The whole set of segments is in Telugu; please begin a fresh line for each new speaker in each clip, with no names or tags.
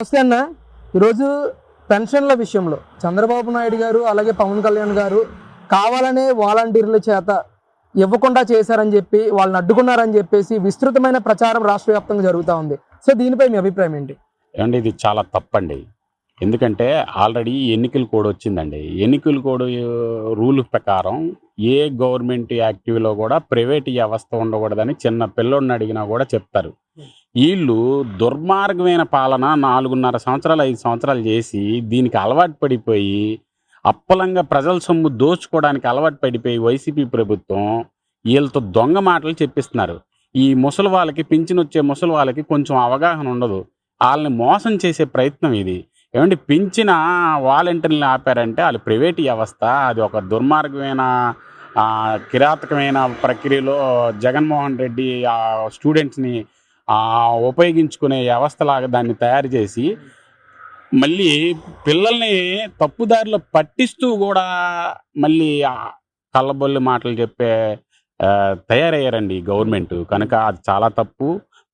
నమస్తే అన్న. ఈరోజు పెన్షన్ల విషయంలో చంద్రబాబు నాయుడు గారు అలాగే పవన్ కళ్యాణ్ గారు కావాలనే వాలంటీర్ల చేత ఇవ్వకుండా చేశారని చెప్పి వాళ్ళని అడ్డుకున్నారని చెప్పేసి విస్తృతమైన ప్రచారం రాష్ట్ర వ్యాప్తంగా జరుగుతూ ఉంది. సో దీనిపై మీ అభిప్రాయం ఏంటి?
అండి ఇది చాలా తప్పండి. ఎందుకంటే ఆల్రెడీ ఎన్నికల కోడ్ వచ్చిందండి. ఎన్నికల కోడ్ రూల్ ప్రకారం ఏ గవర్నమెంట్ యాక్టివ్లో కూడా ప్రైవేట్ వ్యవస్థ ఉండకూడదని చిన్న పిల్లోడిని అడిగినా కూడా చెప్తారు. వీళ్ళు దుర్మార్గమైన పాలన నాలుగున్నర సంవత్సరాలు ఐదు సంవత్సరాలు చేసి దీనికి అలవాటు పడిపోయి అప్పలంగా ప్రజల సొమ్ము దోచుకోవడానికి అలవాటు పడిపోయి వైసీపీ ప్రభుత్వం వీళ్ళతో దొంగ మాటలు చెప్పిస్తున్నారు. ఈ ముసలి వాళ్ళకి పింఛన్ వచ్చే ముసలి వాళ్ళకి కొంచెం అవగాహన ఉండదు. వాళ్ళని మోసం చేసే ప్రయత్నం ఇది. ఏమంటే పెంచిన వాలంటీర్ని ఆపారంటే వాళ్ళు ప్రైవేట్ వ్యవస్థ అది ఒక దుర్మార్గమైన కిరాతకమైన ప్రక్రియలో జగన్మోహన్ రెడ్డి ఆ స్టూడెంట్స్ని ఉపయోగించుకునే వ్యవస్థలాగా దాన్ని తయారు చేసి మళ్ళీ పిల్లల్ని తప్పుదారిలో పట్టిస్తూ కూడా మళ్ళీ కళ్ళబొల్లి మాటలు చెప్పే తయారయ్యారండి గవర్నమెంట్. కనుక అది చాలా తప్పు.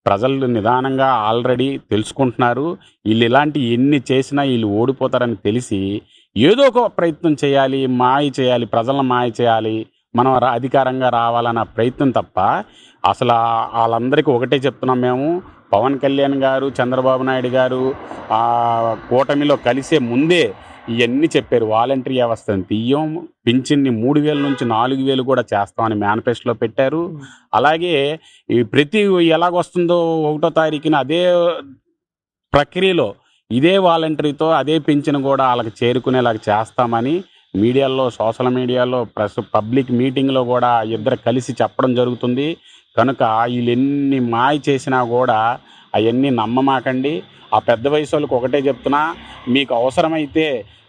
ప్రజలు నిదానంగా ఆల్రెడీ తెలుసుకుంటున్నారు. వీళ్ళు ఇలాంటి ఎన్ని చేసినా వీళ్ళు ఓడిపోతారని తెలిసి ఏదో ఒక ప్రయత్నం చేయాలి మాయ చేయాలి ప్రజలను మాయ చేయాలి మనం రా- అధికారంగా రావాలన్న ప్రయత్నం తప్ప అసలు వాళ్ళందరికీ ఒకటే చెప్తున్నాం మేము. పవన్ కళ్యాణ్ గారు చంద్రబాబు నాయుడు గారు కూటమిలో కలిసే ముందే ఇవన్నీ చెప్పారు. వాలంటరీ వ్యవస్థను తీయం పింఛన్ని మూడు వేల నుంచి నాలుగు వేలు కూడా చేస్తామని మేనిఫెస్టోలో పెట్టారు. అలాగే ఈ ప్రతి ఎలాగొస్తుందో ఒకటో తారీఖున అదే ప్రక్రియలో ఇదే వాలంటరీతో అదే పింఛను కూడా వాళ్ళకి చేరుకునేలాగా చేస్తామని మీడియాలో సోషల్ మీడియాలో ప్రెస్ పబ్లిక్ మీటింగ్లో కూడా ఇద్దరు కలిసి చెప్పడం జరుగుతుంది. కనుక వీళ్ళు ఎన్ని మాయ చేసినా కూడా అవన్నీ నమ్మమాకండి. ఆ పెద్ద వయసు వాళ్ళకి ఒకటే చెప్తున్నా మీకు అవసరమైతే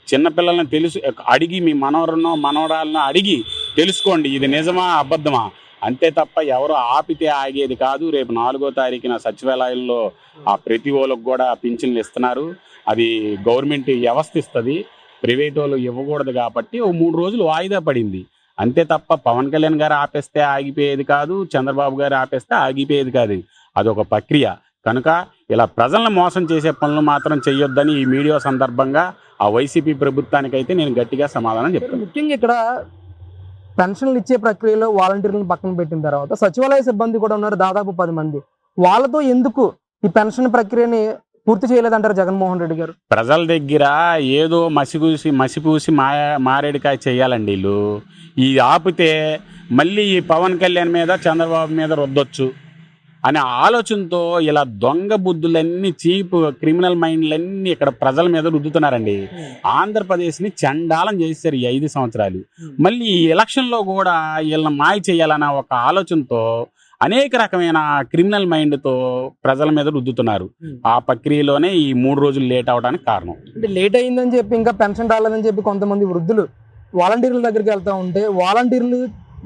చిన్నపిల్లల్ని తెలుసు అడిగి మీ మనవరనో మనవరాలను అడిగి తెలుసుకోండి ఇది నిజమా అబద్ధమా? అంతే తప్ప ఎవరు ఆపితే ఆగేది కాదు రేపు నాలుగో తారీఖున సచివాలయంలో ఆ ప్రతి వాళ్ళకు కూడా పింఛన్లు ఇస్తున్నారు. అది గవర్నమెంట్ వ్యవస్థ ఇస్తుంది ప్రైవేట్ వాళ్ళు ఇవ్వకూడదు కాబట్టి ఓ మూడు రోజులు వాయిదా పడింది. అంతే తప్ప పవన్ కళ్యాణ్ గారు ఆపేస్తే ఆగిపోయేది కాదు చంద్రబాబు గారు ఆపేస్తే ఆగిపోయేది కాదు. అదొక ప్రక్రియ. కనుక ఇలా ప్రజలను మోసం చేసే పనులు మాత్రం చేయొద్దని ఈ మీడియా సందర్భంగా ఆ వైసీపీ ప్రభుత్వానికైతే నేను గట్టిగా సమాధానం చెప్తాను
ముఖ్యంగా ఇక్కడ పెన్షన్లు ఇచ్చే ప్రక్రియలో వాలంటీర్లను పక్కన పెట్టిన తర్వాత సచివాలయ సిబ్బంది కూడా ఉన్నారు దాదాపు పది మంది. వాళ్ళతో ఎందుకు ఈ పెన్షన్ ప్రక్రియని పూర్తి చేయలేదంటారు జగన్మోహన్ రెడ్డి గారు?
ప్రజల దగ్గర ఏదో మసిపూసి మసిపూసి మా మారేడికాయ చేయాలండి వీళ్ళు. ఈ ఆపితే మళ్ళీ ఈ పవన్ కళ్యాణ్ మీద చంద్రబాబు మీద రుద్దొచ్చు. అనే ఆలోచనతో ఇలా దొంగ బుద్ధులన్నీ చీప్ క్రిమినల్ మైండ్లన్నీ ఇక్కడ ప్రజల మీద రుద్దుతున్నారండి. ఆంధ్రప్రదేశ్ని చండాలం చేశారు ఈ ఐదు సంవత్సరాలు. మళ్ళీ ఈ ఎలక్షన్లో కూడా వీళ్ళని మాయ చేయాలన్న ఒక ఆలోచనతో అనేక రకమైన క్రిమినల్ మైండ్తో ప్రజల మీద రుద్దుతున్నారు. ఆ ప్రక్రియలోనే ఈ మూడు రోజులు లేట్ అవడానికి కారణం.
అంటే లేట్ అయిందని చెప్పి ఇంకా పెన్షన్ రాలేదని చెప్పి కొంతమంది వృద్ధులు వాలంటీర్ల దగ్గరికి వెళ్తా ఉంటే వాలంటీర్లు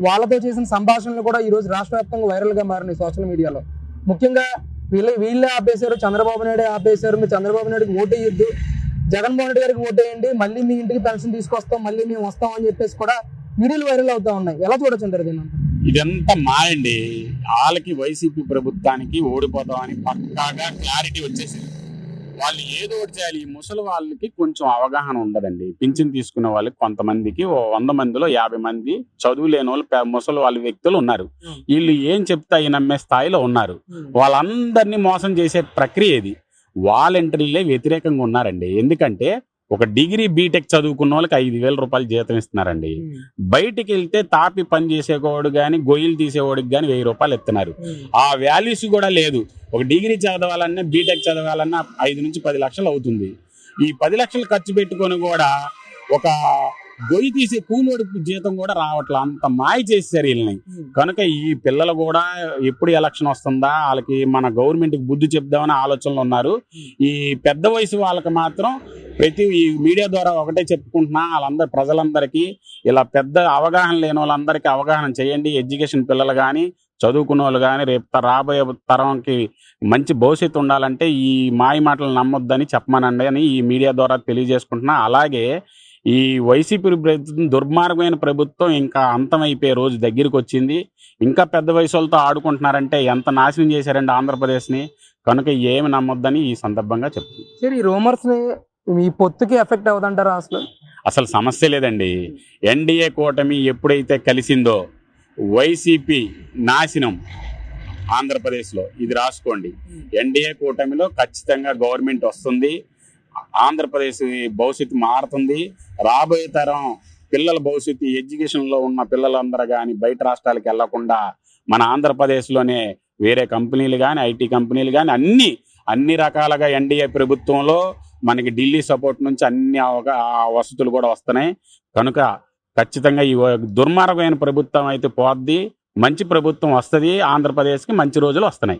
వాళ్ళతో చేసిన సంభాషణలు కూడా ఈ రోజు రాష్ట్ర వ్యాప్తంగా వైరల్గా మారినాయి సోషల్ మీడియాలో ముఖ్యంగా వీళ్ళే వీళ్ళే ఆపేశారు చంద్రబాబు నాయుడే ఆపేశారు మీరు చంద్రబాబు నాయుడుకి ఓటేయొద్దు జగన్మోహన్ రెడ్డి గారికి ఓటేయండి మళ్ళీ మీ ఇంటికి పెన్షన్ తీసుకొస్తాం మళ్ళీ మేము వస్తాం అని చెప్పేసి కూడా వీడియోలు వైరల్ అవుతా ఉన్నాయి. ఎలా చూడొచ్చు అంటారు
ఇదంతా మాయండి. వాళ్ళకి వైసీపీ ప్రభుత్వానికి ఓడిపోతామని పక్కాగా క్లారిటీ వచ్చేసింది. వాళ్ళు ఏదో ఒకటి చేయాలి. ఈ ముసలి వాళ్ళకి కొంచెం అవగాహన ఉండదండి. పింఛన్ తీసుకునే వాళ్ళకి కొంతమందికి ఓ వంద మందిలో యాభై మంది చదువు లేని వాళ్ళు ముసలి వాళ్ళ వ్యక్తులు ఉన్నారు. వీళ్ళు ఏం చెప్తే నమ్మే స్థాయిలో ఉన్నారు. వాళ్ళందరినీ మోసం చేసే ప్రక్రియ ఇది. వాలంటీర్లే వ్యతిరేకంగా ఉన్నారండి. ఎందుకంటే ఒక డిగ్రీ బీటెక్ చదువుకున్న వాళ్ళకి ఐదు వేల రూపాయలు జీతం ఇస్తున్నారండి. బయటికి వెళ్తే తాపి పని చేసేవాడు కానీ గొయ్యిలు తీసేవాడికి కానీ వెయ్యి రూపాయలు ఇస్తున్నారు. ఆ వాల్యూస్ కూడా లేదు. ఒక డిగ్రీ చదవాలన్నా బీటెక్ చదవాలన్నా ఐదు నుంచి పది లక్షలు అవుతుంది. ఈ పది లక్షలు ఖర్చు పెట్టుకొని కూడా ఒక గొయ్యి తీసే కూలోడి జీతం కూడా రావట్లే. అంత మాయ చేశారు వీళ్ళని. కనుక ఈ పిల్లలు కూడా ఎప్పుడు ఎలక్షన్ వస్తుందా? వాళ్ళకి మన గవర్నమెంట్కి బుద్ధి చెప్దామని ఆలోచనలు ఉన్నారు. ఈ పెద్ద వయసు వాళ్ళకి మాత్రం ప్రతి ఈ మీడియా ద్వారా ఒకటే చెప్పుకుంటున్నా వాళ్ళందరూ ప్రజలందరికీ ఇలా పెద్ద అవగాహన లేని వాళ్ళందరికీ అవగాహన చేయండి. ఎడ్యుకేషన్ పిల్లలు కానీ చదువుకున్న వాళ్ళు కానీ రేపు రాబోయే తరంకి మంచి భవిష్యత్తు ఉండాలంటే ఈ మాయ మాటలు నమ్మొద్దని చెప్పమనండి అని ఈ మీడియా ద్వారా తెలియజేసుకుంటున్నా. అలాగే ఈ వైసీపీ ప్రభుత్వం దుర్మార్గమైన ప్రభుత్వం ఇంకా అంతమైపోయే రోజు దగ్గరికి వచ్చింది ఇంకా పెద్ద వయసు వాళ్ళతో ఆడుకుంటున్నారంటే ఎంత నాశనం చేశారండి ఆంధ్రప్రదేశ్ని? కనుక ఏమి నమ్మొద్దని ఈ సందర్భంగా చెప్తుంది
సరే ఈ రూమర్స్ని ఈ పొత్తుకి ఎఫెక్ట్ అవుతుంటారా అసలు?
అసలు సమస్య లేదండి. ఎన్డీఏ కూటమి ఎప్పుడైతే కలిసిందో వైసీపీ నాశనం ఆంధ్రప్రదేశ్లో. ఇది రాసుకోండి. ఎన్డీఏ కూటమిలో ఖచ్చితంగా గవర్నమెంట్ వస్తుంది. ఆంధ్రప్రదేశ్ భవిష్యత్తు మారుతుంది. రాబోయే తరం పిల్లల భవిష్యత్తు ఎడ్యుకేషన్లో ఉన్న పిల్లలందరూ కానీ బయట రాష్ట్రాలకు వెళ్ళకుండా మన ఆంధ్రప్రదేశ్లోనే వేరే కంపెనీలు కానీ ఐటీ కంపెనీలు కానీ అన్ని అన్ని రకాలుగా ఎన్డీఏ ప్రభుత్వంలో మనకి ఢిల్లీ సపోర్ట్ నుంచి అన్ని వసతులు కూడా వస్తున్నాయి. కనుక ఖచ్చితంగా ఈ దుర్మార్గమైన ప్రభుత్వం అయితే పోద్ది. మంచి ప్రభుత్వం వస్తుంది. ఆంధ్రప్రదేశ్కి మంచి రోజులు వస్తున్నాయి.